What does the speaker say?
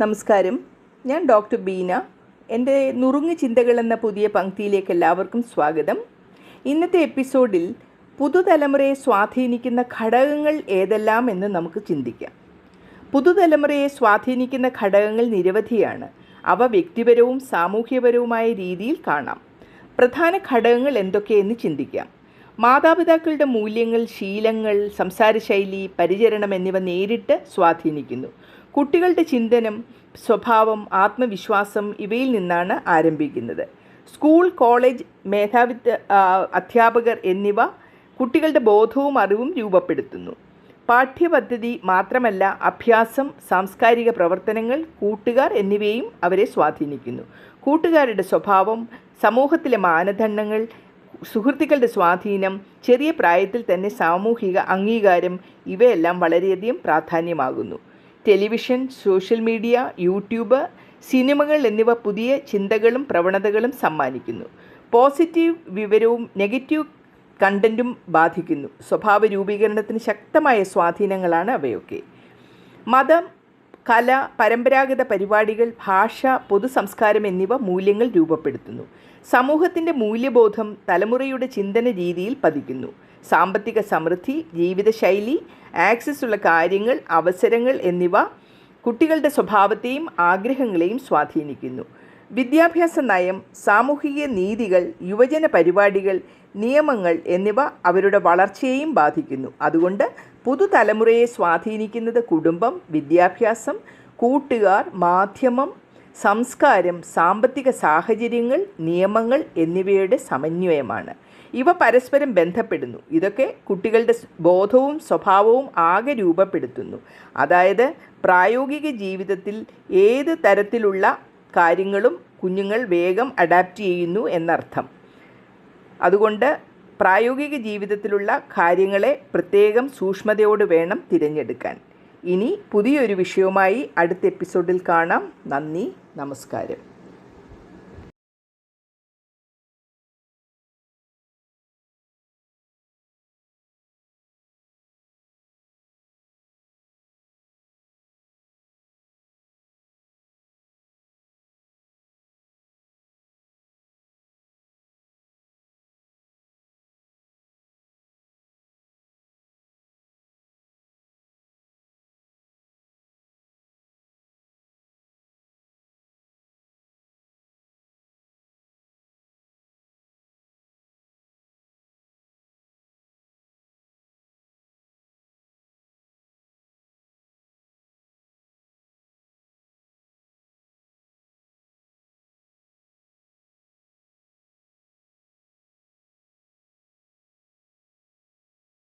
നമസ്കാരം. ഞാൻ ഡോക്ടർ ബീന. എന്റെ നുറുങ്ങ് ചിന്തകൾ എന്ന പുതിയ പങ്ക്തിയിലേക്ക് എല്ലാവർക്കും സ്വാഗതം. ഇന്നത്തെ എപ്പിസോഡിൽ പുതുതലമുറയെ സ്വാധീനിക്കുന്ന ഘടകങ്ങൾ ഏതെല്ലാം എന്ന് നമുക്ക് ചിന്തിക്കാം. പുതുതലമുറയെ സ്വാധീനിക്കുന്ന ഘടകങ്ങൾ നിരവധിയാണ്. അവ വ്യക്തിപരവും സാമൂഹ്യപരവുമായ രീതിയിൽ കാണാം. പ്രധാന ഘടകങ്ങൾ എന്തൊക്കെയെന്ന് ചിന്തിക്കാം. മാതാപിതാക്കളുടെ മൂല്യങ്ങൾ ശീലങ്ങൾ സംസാരശൈലി പരിചരണം എന്നിവ നേരിട്ട് സ്വാധീനിക്കുന്നു. കുട്ടികളുടെ ചിന്തനം സ്വഭാവം ആത്മവിശ്വാസം ഇവയിൽ നിന്നാണ് ആരംഭിക്കുന്നത്. സ്കൂൾ കോളേജ് മേധാവിത്വ അധ്യാപകർ എന്നിവ കുട്ടികളുടെ ബോധവും അറിവും രൂപപ്പെടുത്തുന്നു. പാഠ്യപദ്ധതി മാത്രമല്ല അഭ്യാസം സാംസ്കാരിക പ്രവർത്തനങ്ങൾ കൂട്ടുകാർ എന്നിവയും അവരെ സ്വാധീനിക്കുന്നു. കൂട്ടുകാരുടെ സ്വഭാവം സമൂഹത്തിലെ മാനദണ്ഡങ്ങൾ സുഹൃത്തുക്കളുടെ സ്വാധീനം ചെറിയ പ്രായത്തിൽ തന്നെ സാമൂഹിക അംഗീകാരം ഇവയെല്ലാം വളരെയധികം പ്രാധാന്യമാകുന്നു. ടെലിവിഷൻ സോഷ്യൽ മീഡിയ യൂട്യൂബ് സിനിമകൾ എന്നിവ പുതിയ ചിന്തകളും പ്രവണതകളും സമ്മാനിക്കുന്നു. പോസിറ്റീവ് വിവരവും നെഗറ്റീവ് കണ്ടന്റും ബാധിക്കുന്നു. സ്വഭാവ രൂപീകരണത്തിന് ശക്തമായ സ്വാധീനങ്ങളാണ് അവയൊക്കെ. മതം കല പരമ്പരാഗത പരിപാടികൾ ഭാഷ പൊതുസംസ്കാരം എന്നിവ മൂല്യങ്ങൾ രൂപപ്പെടുത്തുന്നു. സമൂഹത്തിന്റെ മൂല്യബോധം തലമുറയുടെ ചിന്തന രീതിയിൽ പതിക്കുന്നു. സാമ്പത്തിക സമൃദ്ധി ജീവിതശൈലി ആക്സസ് ഉള്ള കാര്യങ്ങൾ അവസരങ്ങൾ എന്നിവ കുട്ടികളുടെ സ്വഭാവത്തെയും ആഗ്രഹങ്ങളെയും സ്വാധീനിക്കുന്നു. വിദ്യാഭ്യാസ നയം സാമൂഹിക നീതികൾ യുവജന പരിപാടികൾ നിയമങ്ങൾ എന്നിവ അവരുടെ വളർച്ചയെയും ബാധിക്കുന്നു. അതുകൊണ്ട് പുതുതലമുറയെ സ്വാധീനിക്കുന്നത് കുടുംബം വിദ്യാഭ്യാസം കൂട്ടുകാർ മാധ്യമം സംസ്കാരം സാമ്പത്തിക സാഹചര്യങ്ങൾ നിയമങ്ങൾ എന്നിവയുടെ സമന്വയമാണ്. ഇവ പരസ്പരം ബന്ധപ്പെടുന്നു. ഇതൊക്കെ കുട്ടികളുടെ ബോധവും സ്വഭാവവും ആകെ രൂപപ്പെടുത്തുന്നു. അതായത് പ്രായോഗിക ജീവിതത്തിൽ ഏത് തരത്തിലുള്ള കാര്യങ്ങളും കുഞ്ഞുങ്ങൾ വേഗം അഡാപ്റ്റ് ചെയ്യുന്നു എന്നർത്ഥം. അതുകൊണ്ട് പ്രായോഗിക ജീവിതത്തിലുള്ള കാര്യങ്ങളെ പ്രത്യേകം സൂക്ഷ്മതയോട് വേണം തിരഞ്ഞെടുക്കാൻ. ഇനി പുതിയൊരു വിഷയവുമായി അടുത്ത എപ്പിസോഡിൽ കാണാം. നന്ദി നമസ്കാരം.